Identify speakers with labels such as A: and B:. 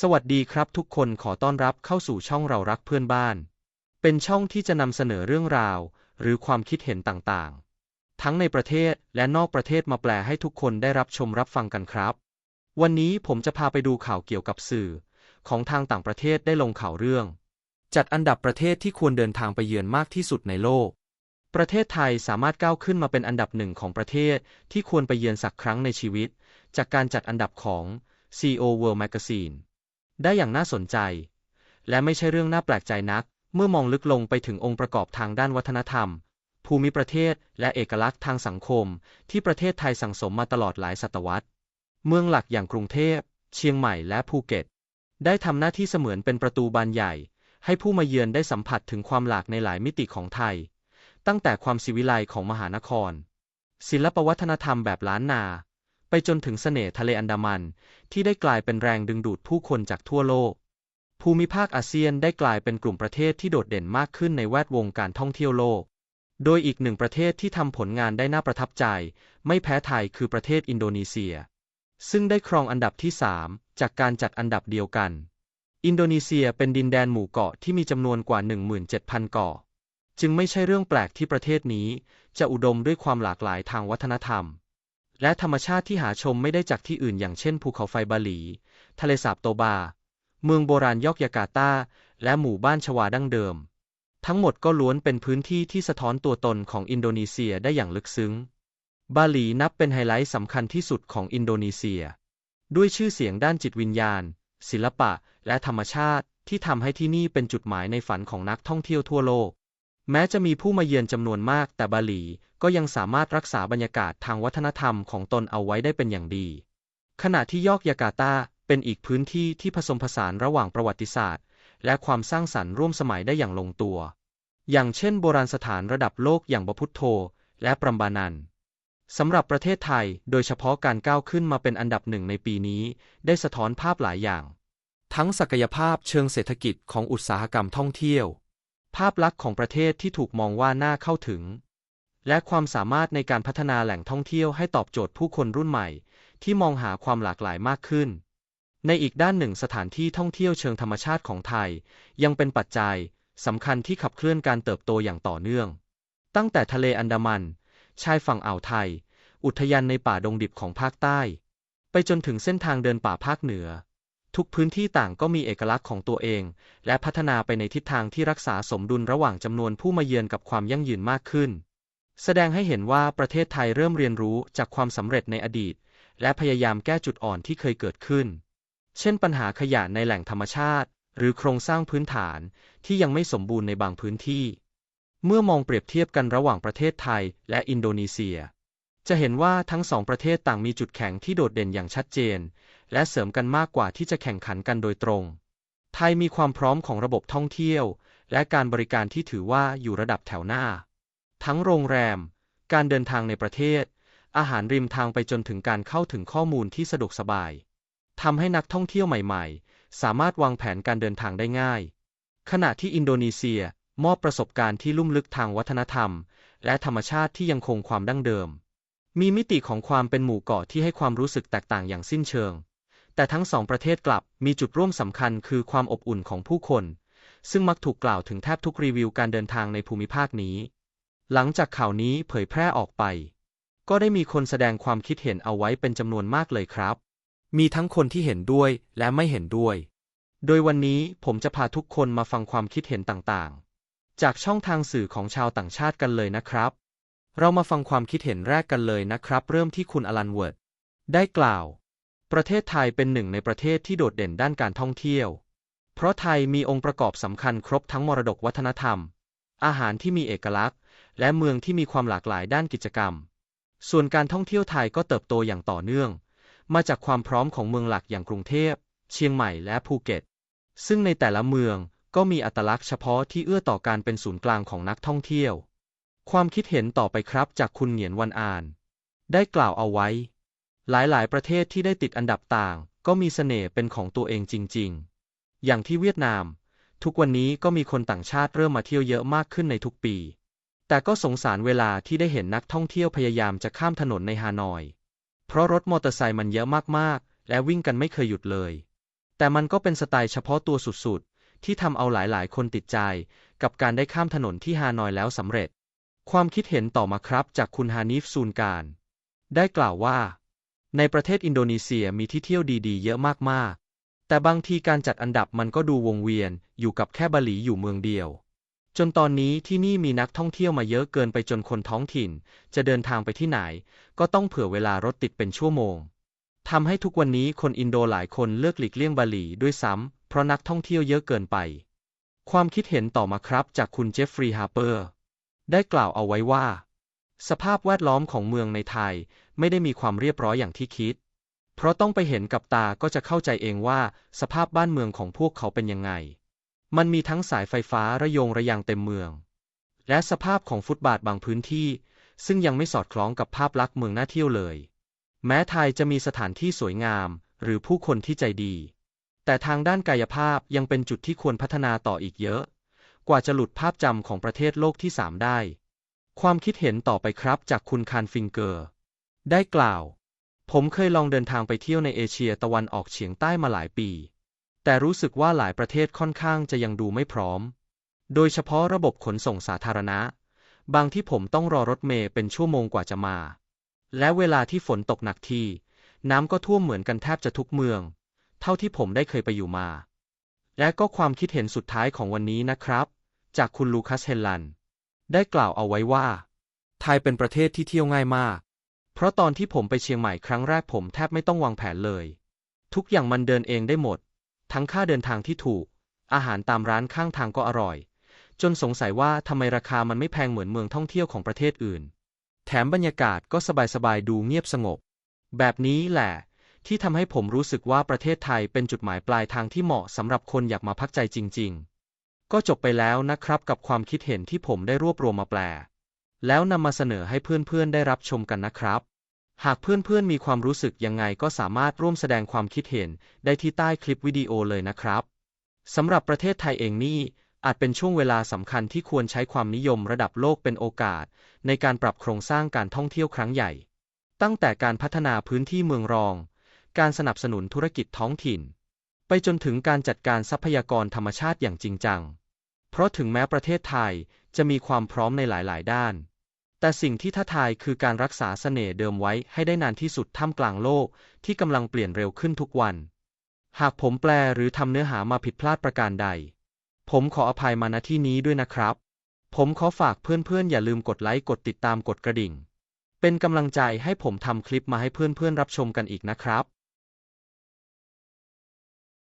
A: สวัสดีครับทุกคนขอต้อนรับเข้าสู่ช่องเรารักเพื่อนบ้าน เป็นช่องที่จะนำเสนอเรื่องราว หรือความคิดเห็นต่างๆ ทั้งในประเทศและนอกประเทศมาแปลให้ทุกคนได้รับชมรับฟังกันครับ วันนี้ผมจะพาไปดูข่าวเกี่ยวกับสื่อ ของทางต่างประเทศได้ลงข่าวเรื่อง จัดอันดับประเทศที่ควรเดินทางไปเยือนมากที่สุดในโลก ประเทศไทยสามารถก้าวขึ้นมาเป็นอันดับหนึ่งของประเทศที่ควรไปเยือนสักครั้งในชีวิต จากการจัดอันดับของ CEO World Magazine ได้อย่างน่าสนใจ และไม่ใช่เรื่องน่าแปลกใจนัก เมื่อมองลึกลงไปถึงองค์ประกอบทางด้านวัฒนธรรม ภูมิประเทศ และเอกลักษณ์ทางสังคม ที่ประเทศไทยสั่งสมมาตลอดหลายศตวรรษ เมืองหลักอย่างกรุงเทพ เชียงใหม่และภูเก็ต ได้ทำหน้าที่เสมือนเป็นประตูบานใหญ่ ให้ผู้มาเยือนได้สัมผัสถึงความหลากในหลายมิติของไทย ตั้งแต่ความศิวิไลของมหานคร ศิลปวัฒนธรรมแบบล้านนา ไปจนถึงเสน่ห์ทะเลอันดามัน ที่ได้กลายเป็นแรงดึงดูดผู้คนจากทั่วโลก ภูมิภาคอาเซียนได้กลายเป็นกลุ่มประเทศที่โดดเด่นมากขึ้นในแวดวงการท่องเที่ยวโลก โดยอีกหนึ่งประเทศที่ทำผลงานได้น่าประทับใจ ไม่แพ้ไทยคือประเทศอินโดนีเซีย ซึ่งได้ครองอันดับที่ 3 จากการจัดอันดับเดียวกัน อินโดนีเซียเป็นดินแดนหมู่เกาะที่มีจำนวนกว่า 17,000 เกาะ จึงไม่ใช่เรื่องแปลกที่ประเทศนี้ จะอุดมด้วยความหลากหลายทางวัฒนธรรม และธรรมชาติที่หาชมไม่ได้จากที่อื่นอย่างเช่นภูเขาไฟบาหลี ทะเลสาบโตบา เมืองโบราณยอกยาการ์ตา และหมู่บ้านชวาดั้งเดิม ทั้งหมดก็ล้วนเป็นพื้นที่ที่สะท้อนตัวตนของอินโดนีเซียได้อย่างลึกซึ้ง บาหลีนับเป็นไฮไลท์สำคัญที่สุดของอินโดนีเซีย ด้วยชื่อเสียงด้านจิตวิญญาณ ศิลปะ และธรรมชาติที่ทำให้ที่นี่เป็นจุดหมายในฝันของนักท่องเที่ยวทั่วโลก แม้จะมีผู้มาเยือนจำนวนมาก แต่บาหลีก็ยังสามารถรักษาบรรยากาศทางวัฒนธรรมของตนเอาไว้ได้เป็นอย่างดี ขณะที่ยอกยาการ์ตาเป็นอีกพื้นที่ที่ผสมผสานระหว่างประวัติศาสตร์ และความสร้างสรรค์ร่วมสมัยได้อย่างลงตัว อย่างเช่น โบราณสถานระดับโลกอย่างบพุทโธและปรัมบานันสำหรับประเทศไทย โดยเฉพาะการก้าวขึ้นมาเป็นอันดับหนึ่งในปีนี้ ได้สะท้อนภาพหลายอย่าง ทั้งศักยภาพเชิงเศรษฐกิจของอุตสาหกรรมท่องเที่ยว ภาพลักษณ์ของประเทศที่ถูกมองว่าน่าเข้าถึง และความสามารถในการพัฒนาแหล่งท่องเที่ยวให้ตอบโจทย์ผู้คนรุ่นใหม่ ที่มองหาความหลากหลายมากขึ้น ในอีกด้านหนึ่งสถานที่ท่องเที่ยวเชิงธรรมชาติของไทย ยังเป็นปัจจัยสำคัญที่ขับเคลื่อนการเติบโตอย่างต่อเนื่อง ตั้งแต่ทะเลอันดามัน ชายฝั่งอ่าวไทย อุทยานในป่าดงดิบของภาคใต้ ไปจนถึงเส้นทางเดินป่าภาคเหนือ ทุกพื้นที่ต่างก็มีเอกลักษณ์ของตัวเอง และพัฒนาไปในทิศทางที่รักษาสมดุลระหว่างจำนวนผู้มาเยือนกับความยั่งยืนมากขึ้น แสดงให้เห็นว่าประเทศไทยเริ่มเรียนรู้จากความสำเร็จในอดีต และพยายามแก้จุดอ่อนที่เคยเกิดขึ้น เช่นปัญหาขยะในแหล่งธรรมชาติ หรือโครงสร้างพื้นฐานที่ยังไม่สมบูรณ์ในบางพื้นที่ เมื่อมองเปรียบเทียบกันระหว่างประเทศไทยและอินโดนีเซีย จะเห็นว่าทั้งสองประเทศต่างมีจุดแข็งที่โดดเด่นอย่างชัดเจน และเสริมกันมากกว่าที่จะแข่งขันกันโดยตรง ไทยมีความพร้อมของระบบท่องเที่ยว และการบริการที่ถือว่าอยู่ระดับแถวหน้า ทั้งโรงแรม การเดินทางในประเทศ อาหารริมทางไปจนถึงการเข้าถึงข้อมูลที่สะดวกสบายทำให้นักท่องเที่ยวใหม่ ๆ สามารถวางแผนการเดินทางได้ง่าย ขณะที่อินโดนีเซียมอบประสบการณ์ที่ลุ่มลึกทางวัฒนธรรม และธรรมชาติที่ยังคงความดั้งเดิม มีมิติของความเป็นหมู่เกาะที่ให้ความรู้สึกแตกต่างอย่างสิ้นเชิง แต่ทั้งสองประเทศกลับมีจุดร่วมสำคัญคือความอบอุ่นของผู้คน ซึ่งมักถูกกล่าวถึงแทบทุกรีวิวการเดินทางในภูมิภาคนี้ หลังจากข่าวนี้เผยแพร่ออกไป ก็ได้มีคนแสดงความคิดเห็นเอาไว้เป็นจำนวนมากเลยครับ มีทั้งคนที่เห็นด้วยและไม่เห็นด้วย โดยวันนี้ผมจะพาทุกคนมาฟังความคิดเห็นต่างๆ จากช่องทางสื่อของชาวต่างชาติกันเลยนะครับ เรามาฟังความคิดเห็นแรกกันเลยนะครับ เริ่มที่คุณอลันเวิร์ด ได้กล่าว ประเทศไทยเป็นหนึ่งในประเทศที่โดดเด่นด้านการท่องเที่ยว เพราะไทยมีองค์ประกอบสำคัญครบทั้งมรดกวัฒนธรรม อาหารที่มีเอกลักษณ์ และเมืองที่มีความหลากหลายด้านกิจกรรม ส่วนการท่องเที่ยวไทยก็เติบโตอย่างต่อเนื่อง มาจากความพร้อมของเมืองหลักอย่างกรุงเทพ เชียงใหม่และภูเก็ต ซึ่งในแต่ละเมืองก็มีอัตลักษณ์เฉพาะที่เอื้อต่อการเป็นศูนย์กลางของนักท่องเที่ยว ความคิดเห็นต่อไปครับจากคุณเหงียนวันอ่าน ได้กล่าวเอาไว้ หลายๆ ประเทศที่ได้ติดอันดับต่าง ก็มีเสน่ห์เป็นของตัวเองจริง ๆ อย่างที่เวียดนาม ทุกวันนี้ก็มีคนต่างชาติเริ่มมาเที่ยวเยอะมากขึ้นในทุกปี แต่ก็สงสารเวลาที่ได้เห็นนักท่องเที่ยวพยายามจะข้ามถนนในฮานอย เพราะรถมอเตอร์ไซค์มันเยอะมากๆ และวิ่งกันไม่เคยหยุดเลย แต่มันก็เป็นสไตล์เฉพาะตัวสุดๆที่ทำเอาหลายๆ คนติดใจ กับการได้ข้ามถนนที่ฮานอยแล้วสำเร็จ ความคิดเห็นต่อมาครับจากคุณฮานิฟซูนการ ได้กล่าวว่า ในประเทศอินโดนีเซียมีที่เที่ยวดีๆ เยอะมากๆ แต่บางทีการจัดอันดับมันก็ดูวงเวียนอยู่กับแค่บาหลีอยู่เมืองเดียว จนตอนนี้ที่นี่มีนักท่องเที่ยวมาเยอะเกินไปจนคนท้องถิ่น จะเดินทางไปที่ไหน ก็ต้องเผื่อเวลารถติดเป็นชั่วโมงทำให้ทุกวันนี้คนอินโดหลายคนเลือกหลีกเลี่ยงบาหลีด้วยซ้ำเพราะนักท่องเที่ยวเยอะเกินไป ความคิดเห็นต่อมาครับจากคุณเจฟฟรีย์ฮาร์เปอร์ ได้กล่าวเอาไว้ว่า สภาพแวดล้อมของเมืองในไทยไม่ได้มีความเรียบร้อยอย่างที่คิด เพราะต้องไปเห็นกับตาก็จะเข้าใจเองว่าสภาพบ้านเมืองของพวกเขาเป็นยังไง มันมีทั้งสายไฟฟ้าระยงระยางเต็มเมือง และสภาพของฟุตบาทบางพื้นที่ ซึ่งยังไม่สอดคล้องกับภาพลักษณ์เมืองน่าเที่ยวเลย แม้ไทยจะมีสถานที่สวยงาม หรือผู้คนที่ใจดี แต่ทางด้านกายภาพยังเป็นจุดที่ควรพัฒนาต่ออีกเยอะ กว่าจะหลุดภาพจำของประเทศโลกที่สามได้ ความคิดเห็นต่อไปครับจากคุณคานฟิงเกอร์ ได้กล่าว ผมเคยลองเดินทางไปเที่ยวในเอเชียตะวันออกเฉียงใต้มาหลายปี แต่รู้สึกว่าหลายประเทศค่อนข้างจะยังดูไม่พร้อม โดยเฉพาะระบบขนส่งสาธารณะ บางที่ผมต้องรอรถเมล์เป็นชั่วโมงกว่าจะมา และเวลาที่ฝนตกหนักที น้ำก็ท่วมเหมือนกันแทบจะทุกเมือง เท่าที่ผมได้เคยไปอยู่มา และก็ความคิดเห็นสุดท้ายของวันนี้นะครับ จากคุณลูคัสเฮลลัน ได้กล่าวเอาไว้ว่า ไทยเป็นประเทศที่เที่ยวง่ายมาก เพราะตอนที่ผมไปเชียงใหม่ครั้งแรกผมแทบไม่ต้องวางแผนเลย ทุกอย่างมันเดินเองได้หมด ทั้งค่าเดินทางที่ถูก อาหารตามร้านข้างทางก็อร่อย จนสงสัยว่าทำไมราคามันไม่แพงเหมือนเมืองท่องเที่ยวของประเทศอื่น แถมบรรยากาศก็สบายๆดูเงียบสงบ แบบนี้แหละ ที่ทำให้ผมรู้สึกว่าประเทศไทยเป็นจุดหมายปลายทางที่เหมาะสำหรับคนอยากมาพักใจจริง ๆ ก็จบไปแล้วนะครับกับความคิดเห็นที่ผมได้รวบรวมมาแปล แล้วนำมาเสนอให้เพื่อนๆได้รับชมกันนะครับ หากเพื่อนๆมีความรู้สึกยังไงก็สามารถร่วมแสดงความคิดเห็นได้ที่ใต้คลิปวิดีโอเลยนะครับสำหรับประเทศไทยเองนี่อาจเป็นช่วงเวลาสำคัญที่ควรใช้ความนิยมระดับโลกเป็นโอกาส ในการปรับโครงสร้างการท่องเที่ยวครั้งใหญ่ ตั้งแต่การพัฒนาพื้นที่เมืองรอง การสนับสนุนธุรกิจท้องถิ่น ไปจนถึงการจัดการทรัพยากรธรรมชาติอย่างจริงจัง เพราะถึงแม้ประเทศไทยจะมีความพร้อมในหลาย ๆ ด้าน แต่สิ่งที่ท้าทายคือการรักษาเสน่ห์เดิมไว้ให้ได้นานที่สุดท่ามกลางโลกที่กำลังเปลี่ยนเร็วขึ้นทุกวัน หากผมแปลหรือทำเนื้อหามาผิดพลาดประการใด ผมขออภัยมาณที่นี้ด้วยนะครับ ผมขอฝากเพื่อน ๆ อย่าลืมกดไลค์กดติดตามกดกระดิ่งเป็นกำลังใจให้ผมทำคลิปมาให้เพื่อนๆรับชมกันอีกนะครับ